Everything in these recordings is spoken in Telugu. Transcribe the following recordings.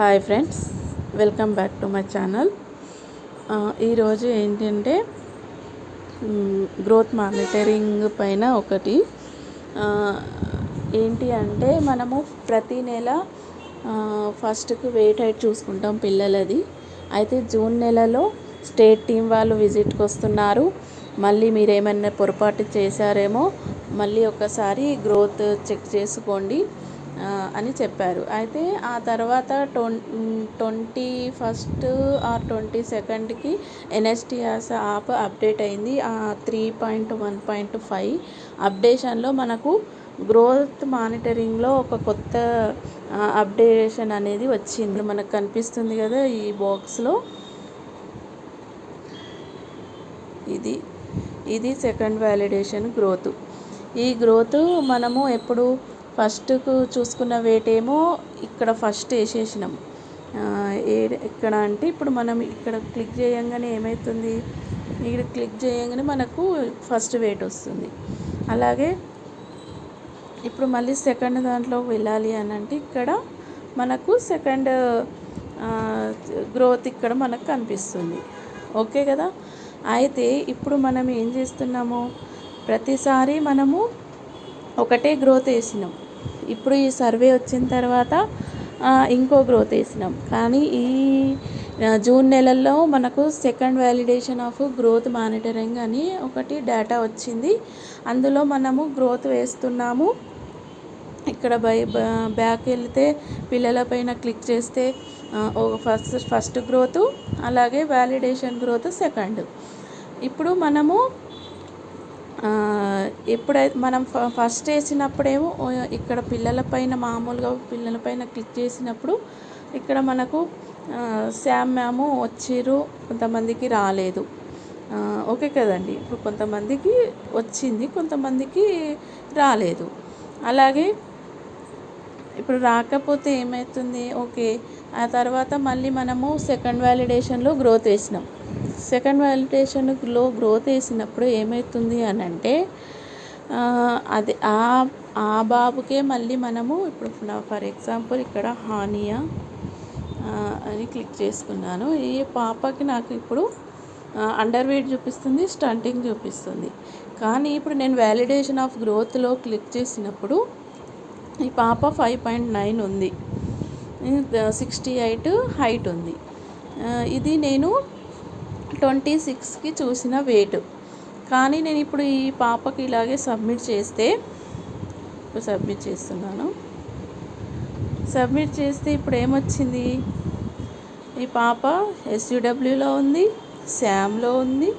Hi friends welcome back to my channel. ఈరోజు ఏంటంటే గ్రోత్ మానిటరింగ్ పైన ఒకటి. ఏంటి అంటే మనము ప్రతి నెల ఫస్ట్కి వెయిట్ హైట్ చూసుకుంటాం పిల్లలది. అయితే జూన్ నెలలో స్టేట్ టీం వాళ్ళు విజిట్కి వస్తున్నారు. మళ్ళీ మీరు ఏమైనా పొరపాటు చేశారేమో మళ్ళీ ఒకసారి గ్రోత్ చెక్ చేసుకోండి. అని చెప్పారు. అయితే ఆ తర్వాత ట్వం ట్వంటీ ఫస్ట్ ఆర్ ట్వంటీ సెకండ్కి ఎన్ఎస్టిఆర్స్ యాప్ అప్డేట్ అయింది. ఆ three point one point five అప్డేషన్లో మనకు గ్రోత్ మానిటరింగ్లో ఒక కొత్త అప్డేషన్ అనేది వచ్చింది. మనకు కనిపిస్తుంది కదా ఈ బాక్స్లో. ఇది ఇది సెకండ్ వ్యాలిడేషన్ గ్రోత్. ఈ గ్రోత్ మనము ఎప్పుడు ఫస్ట్కు చూసుకున్న వెయిట్ ఏమో ఇక్కడ ఫస్ట్ వేసేసినాం. ఏ ఇక్కడ అంటే ఇప్పుడు మనం ఇక్కడ క్లిక్ చేయంగానే ఏమవుతుంది ఇక్కడ క్లిక్ చేయంగానే మనకు ఫస్ట్ వెయిట్ వస్తుంది. అలాగే ఇప్పుడు మళ్ళీ సెకండ్ దాంట్లో వెళ్ళాలి అని అంటే ఇక్కడ మనకు సెకండ్ గ్రోత్ ఇక్కడ మనకు కనిపిస్తుంది. ఓకే కదా? అయితే ఇప్పుడు మనం ఏం చేస్తున్నాము? ప్రతిసారి మనము ఒకటే గ్రోత్ వేసినాం. ఇప్పుడు ఈ సర్వే వచ్చిన తర్వాత ఇంకో గ్రోత్ వేసినాం. కానీ ఈ జూన్ నెలల్లో మనకు second validation of growth monitoring అని ఒకటి డేటా వచ్చింది. అందులో మనము గ్రోత్ వేస్తున్నాము. ఇక్కడ బై బ్యాక్ వెళ్తే పిల్లల పైన క్లిక్ చేస్తే ఒక ఫస్ట్ ఫస్ట్ గ్రోత్ అలాగే వ్యాలిడేషన్ గ్రోత్ సెకండ్ ఇప్పుడు మనము ఎప్పుడైతే మనం ఫ- ఫస్ట్ వేసినప్పుడేమో ఇక్కడ పిల్లల పైన మామూలుగా పిల్లల పైన క్లిక్ చేసినప్పుడు ఇక్కడ మనకు శామ్ మ్యాము వచ్చిరు కొంతమందికి రాలేదు. ఓకే కదండి. ఇప్పుడు కొంతమందికి వచ్చింది కొంతమందికి రాలేదు. అలాగే ఇప్పుడు రాకపోతే ఏమవుతుంది ఓకే. ఆ తర్వాత మళ్ళీ మనము సెకండ్ వ్యాలిడేషన్లో గ్రోత్ వేసినాం. సెకండ్ వ్యాలిడేషన్లో గ్రోత్ వేసినప్పుడు ఏమవుతుంది అని అంటే అది ఆ ఆ బాబుకే మళ్ళీ మనము ఇప్పుడు ఫర్ ఎగ్జాంపుల్ ఇక్కడ హానియా అని క్లిక్ చేసుకున్నాను. ఈ పాపకి నాకు ఇప్పుడు అండర్ వెయిట్ చూపిస్తుంది స్టంటింగ్ చూపిస్తుంది. కానీ ఇప్పుడు నేను వ్యాలిడేషన్ ఆఫ్ గ్రోత్లో క్లిక్ చేసినప్పుడు ఈ పాప ఫైవ్ పాయింట్ నైన్ ఉంది. సిక్స్టీ ఎయిట్ హైట్ ఉంది. ఇది నేను ట్వంటీ సిక్స్కి చూసిన వెయిట్. కానీ నేను ఇప్పుడు ఈ పాపకి ఇలాగే సబ్మిట్ చేస్తే ఇప్పుడు సబ్మిట్ చేస్తున్నాను. సబ్మిట్ చేస్తే ఇప్పుడు ఏమొచ్చింది? ఈ పాప ఎస్యూడబ్ల్యూలో ఉంది శామ్లో ఉంది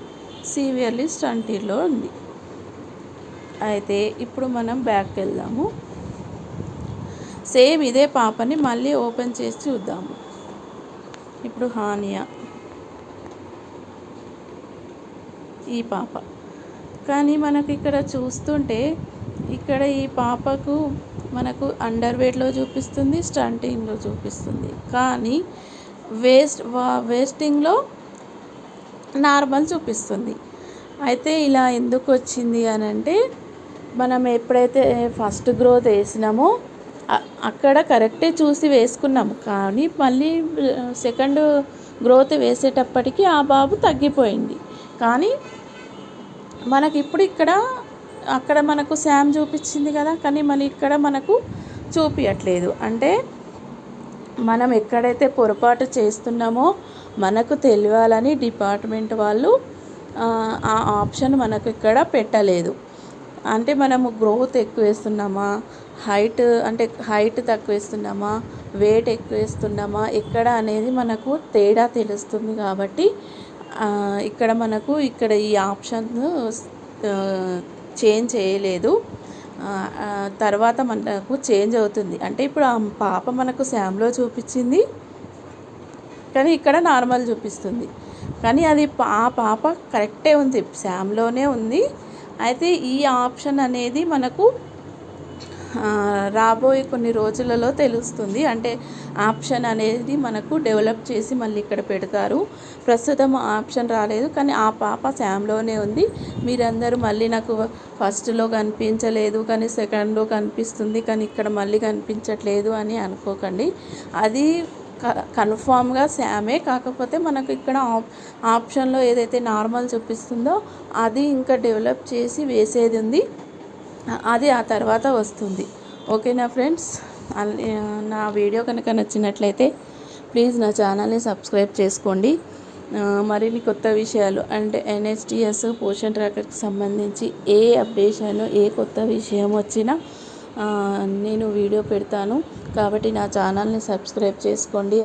సివియర్లీ స్టంటీలో ఉంది. అయితే ఇప్పుడు మనం బ్యాక్ వెళ్దాము. సేమ్ ఇదే పాపని మళ్ళీ ఓపెన్ చేసి చూద్దాము. ఇప్పుడు హానియా. ఈ పాప. కానీ మనకి ఇక్కడ చూస్తుంటే ఇక్కడ ఈ పాపకు మనకు అండర్ వెయిట్లో చూపిస్తుంది స్టంటింగ్లో చూపిస్తుంది. కానీ వేస్ట్ వా వేస్టింగ్లో నార్మల్ చూపిస్తుంది. అయితే ఇలా ఎందుకు వచ్చింది అని అంటే మనం ఎప్పుడైతే ఫస్ట్ గ్రోత్ వేసినామో అక్కడ కరెక్టే చూసి వేసుకున్నాము. కానీ మళ్ళీ సెకండ్ గ్రోత్ వేసేటప్పటికి ఆ బాబు తగ్గిపోయింది. కానీ మనకి ఇప్పుడు ఇక్కడ అక్కడ మనకు శామ్ చూపించింది కదా కానీ మళ్ళీ ఇక్కడ మనకు చూపించట్లేదు అంటే మనం ఎక్కడైతే పొరపాటు చేస్తున్నామో మనకు తెలియాలని డిపార్ట్మెంట్ వాళ్ళు ఆ, ఆప్షన్ మనకు ఇక్కడ పెట్టలేదు. అంటే మనము గ్రోత్ ఎక్కువ వేస్తున్నామా హైట్ అంటే హైట్ తక్కువ వేస్తున్నామా వెయిట్ ఎక్కువ వేస్తున్నామా ఎక్కడ అనేది మనకు తేడా తెలుస్తుంది కాబట్టి ఇక్కడ మనకు ఇక్కడ ఈ ఆప్షన్ చేంజ్ చేయలేదు. తర్వాత మనకు చేంజ్ అవుతుంది. అంటే ఇప్పుడు ఆ పాప మనకు శామ్లో చూపించింది. కానీ ఇక్కడ నార్మల్ చూపిస్తుంది. కానీ అది ఆ పాప కరెక్టే ఉంది. శామ్లోనే ఉంది. అయితే ఈ ఆప్షన్ అనేది మనకు రాబోయే కొన్ని రోజులలో తెలుస్తుంది. అంటే ఆప్షన్ అనేది మనకు డెవలప్ చేసి మళ్ళీ ఇక్కడ పెడతారు. ప్రస్తుతం ఆప్షన్ రాలేదు కానీ ఆ పాప శామ్లోనే ఉంది. మీరందరూ మళ్ళీ నాకు ఫస్ట్లో కనిపించలేదు కానీ సెకండ్లో కనిపిస్తుంది కానీ ఇక్కడ మళ్ళీ కనిపించట్లేదు అని అనుకోకండి. అది కన్ఫామ్గా శామే. కాకపోతే మనకు ఇక్కడ ఆప్ ఆప్షన్లో ఏదైతే నార్మల్ చూపిస్తుందో అది ఇంకా డెవలప్ చేసి వేసేది ఉంది. అది ఆ తర్వాత వస్తుంది. ఓకేనా ఫ్రెండ్స్ నా వీడియో కనుక నచ్చినట్లయితే ప్లీజ్ నా ఛానల్ని సబ్స్క్రైబ్ చేసుకోండి. మరిన్ని కొత్త విషయాలు అంటే ఎన్హెచ్టిఎస్ పోషన్ ట్రాకర్కి సంబంధించి ఏ అప్డేషన్ ఏ కొత్త విషయం వచ్చినా నేను వీడియో పెడతాను. కాబట్టి నా ఛానల్ని సబ్స్క్రైబ్ చేసుకోండి.